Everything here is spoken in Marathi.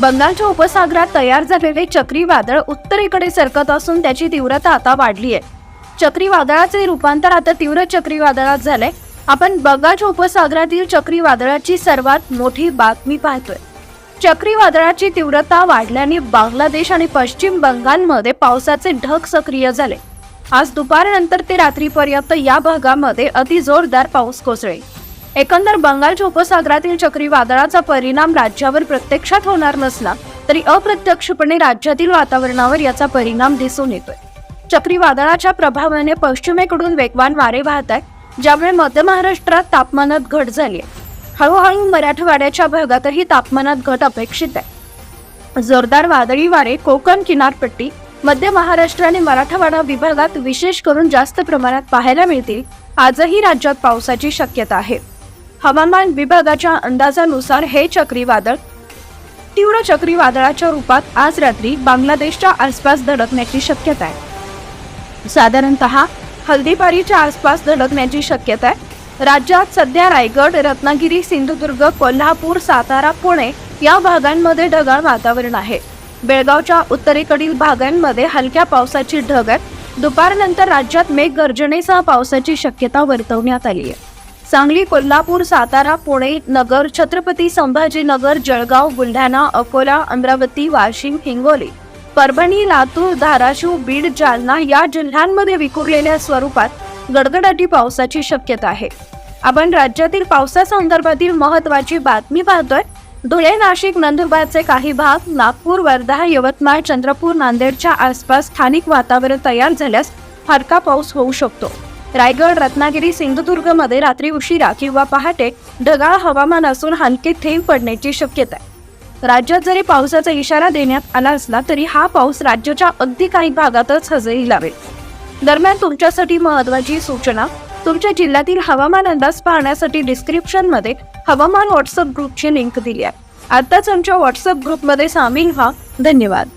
बंगालच्या उपसागरात तयार झालेले चक्रीवादळ उत्तरेकडे सरकत असून त्याची तीव्रता आता वाढली आहे. चक्रीवादळाचे रूपांतर आता तीव्र चक्रीवादळात झालंय. आपण बंगालच्या उपसागरातील चक्रीवादळाची सर्वात मोठी बातमी पाहतोय. चक्रीवादळाची तीव्रता वाढल्याने बांगलादेश आणि पश्चिम बंगालमध्ये पावसाचे ढग सक्रिय झाले. आज दुपारनंतर ते रात्रीपर्यंत या भागामध्ये अतिजोरदार पाऊस कोसळेल. एकंदर बंगालच्या उपसागरातील चक्रीवादळाचा परिणाम राज्यावर प्रत्यक्षात होणार नसला तरी अप्रत्यक्षपणे राज्यातील वातावरणावर याचा परिणाम दिसून येतोय. चक्रीवादळाच्या प्रभावाने पश्चिमेकडून वेगवान वारे वाहत आहेत ज्यामुळे मध्य महाराष्ट्रात तापमानात घट झाली आहे. हळूहळू मराठवाड्याच्या भागातही तापमानात घट अपेक्षित आहे. जोरदार वादळी वारे कोकण किनारपट्टी मध्य महाराष्ट्र आणि मराठवाडा विभागात विशेष करून जास्त प्रमाणात पाहायला मिळतील. आजही राज्यात पावसाची शक्यता आहे. हवामान विभागाच्या अंदाजानुसार हे चक्रीवादळ तीव्र चक्रीवादळाच्या रूपात आज रात्री बांगलादेशच्या आसपास धडकण्याची शक्यता आहे. साधारणतः हल्दीबारीच्या आसपास धडकण्याची शक्यता आहे. राज्यात सध्या रायगड रत्नागिरी सिंधुदुर्ग कोल्हापूर सातारा पुणे या भागांमध्ये ढगाळ वातावरण आहे. बेळगावच्या उत्तरेकडील भागांमध्ये हलक्या पावसाची ढग आहे दुपारनंतर राज्यात मेघगर्जनेसह पावसाची शक्यता वर्तवण्यात आली आहे. सांगली कोल्हापूर सातारा पुणे नगर छत्रपती संभाजीनगर जळगाव बुलढाणा अकोला अमरावती वाशिम हिंगोली परभणी लातूर धाराशिव बीड जालना या जिल्ह्यांमध्ये विखुरलेल्या स्वरूपात गडगडाटी पावसाची शक्यता आहे. आपण राज्यातील पावसासंदर्भातील महत्वाची बातमी पाहतोय. धुळे नाशिक नंदुरबारचे काही भाग नागपूर वर्धा यवतमाळ चंद्रपूर नांदेडच्या आसपास स्थानिक वातावरण तयार झाल्यास हलका पाऊस होऊ शकतो. रायगड रत्नागिरी सिंधुदुर्गमध्ये रात्री उशिरा किंवा पहाटे ढगाळ हवामान असून हलके थेंब पडण्याची शक्यता आहे. राज्यात जरी पावसाचा इशारा देण्यात आला असला तरी हा पाऊस राज्याच्या अगदी काही भागातच हजेरी लावेल. दरम्यान तुमच्यासाठी महत्वाची सूचना तुमच्या जिल्ह्यातील हवामान अंदाज पाहण्यासाठी डिस्क्रिप्शनमध्ये हवामान व्हॉट्सअप ग्रुपची लिंक दिली आहे. आताच आमच्या व्हॉट्सअप ग्रुपमध्ये सामील व्हा. धन्यवाद.